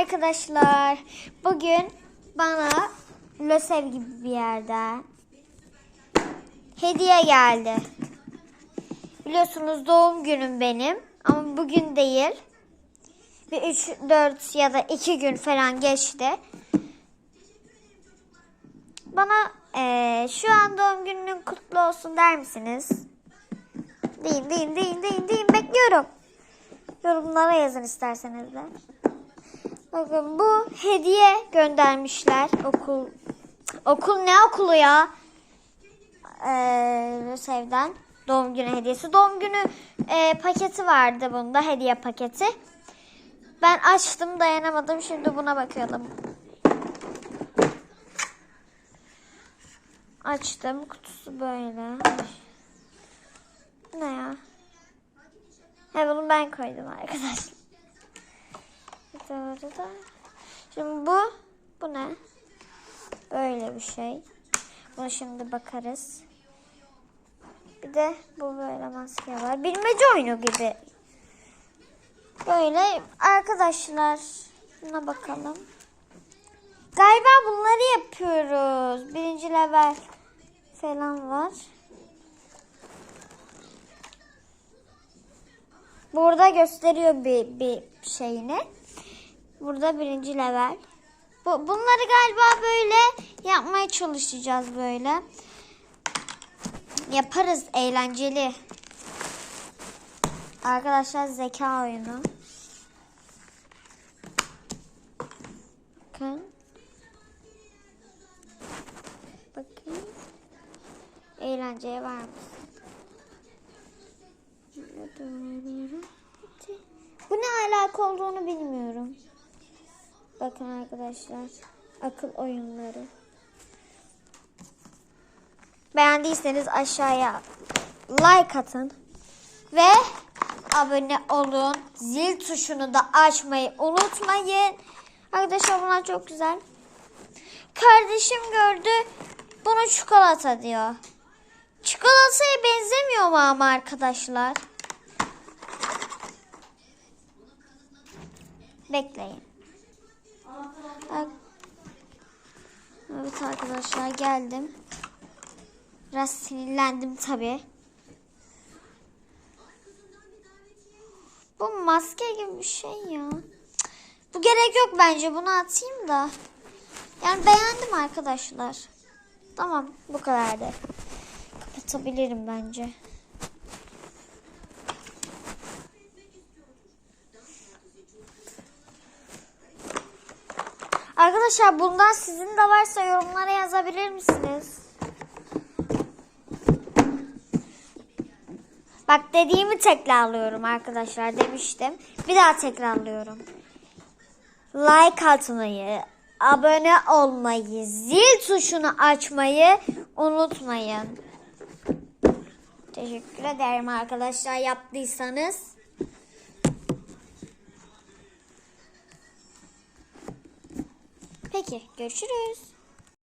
arkadaşlar. Bugün bana Lösev gibi bir yerde hediye geldi. Biliyorsunuz doğum günüm benim ama bugün değil. Bir 3, 4 ya da 2 gün falan geçti. Bana eee, şu an doğum günün kutlu olsun der misiniz? Deyin, deyin, deyin, deyin, deyin. Bekliyorum. Yorumlara yazın isterseniz de. Bakın bu hediye göndermişler okul. Okul ne okulu ya? Ee, Sevden doğum günü hediyesi. Doğum günü e, paketi vardı bunda hediye paketi. Ben açtım dayanamadım. Şimdi buna bakalım. Açtım. Kutusu böyle. Ne ya? He bunu ben koydum arkadaşlar. Şimdi bu bu ne? Böyle bir şey. Buna şimdi bakarız. Bir de bu böyle maske var. Bilmece oyunu gibi. Böyle arkadaşlar. Buna bakalım. Galiba bunları yapıyoruz. Birinci level falan var. Burada gösteriyor bir, bir şeyini. Burada birinci level. Bu, bunları galiba böyle yapmaya çalışacağız böyle. Yaparız eğlenceli. Arkadaşlar zeka oyunu. Bakın. Bakın. Eğlenceye var mısın? Bu ne alaka olduğunu bilmiyorum. Bakın arkadaşlar. Akıl oyunları. Beğendiyseniz aşağıya like atın. Ve abone olun. Zil tuşunu da açmayı unutmayın. Arkadaşlar bunlar çok güzel. Kardeşim gördü. Bunu çikolata diyor. Çikolataya benzemiyor mu ama arkadaşlar? Bekleyin. Evet arkadaşlar geldim. Biraz sinirlendim tabi. Bu maske gibi bir şey ya. Bu gerek yok bence. Bunu atayım da. Yani beğendim arkadaşlar. Tamam bu kadardı. Kapatabilirim bence. Arkadaşlar bundan sizin de varsa yorumlara yazabilir misiniz? Bak dediğimi tekrarlıyorum arkadaşlar demiştim. Bir daha tekrarlıyorum. Like atmayı, abone olmayı, zil tuşunu açmayı unutmayın. Teşekkür ederim arkadaşlar yaptıysanız. Peki görüşürüz.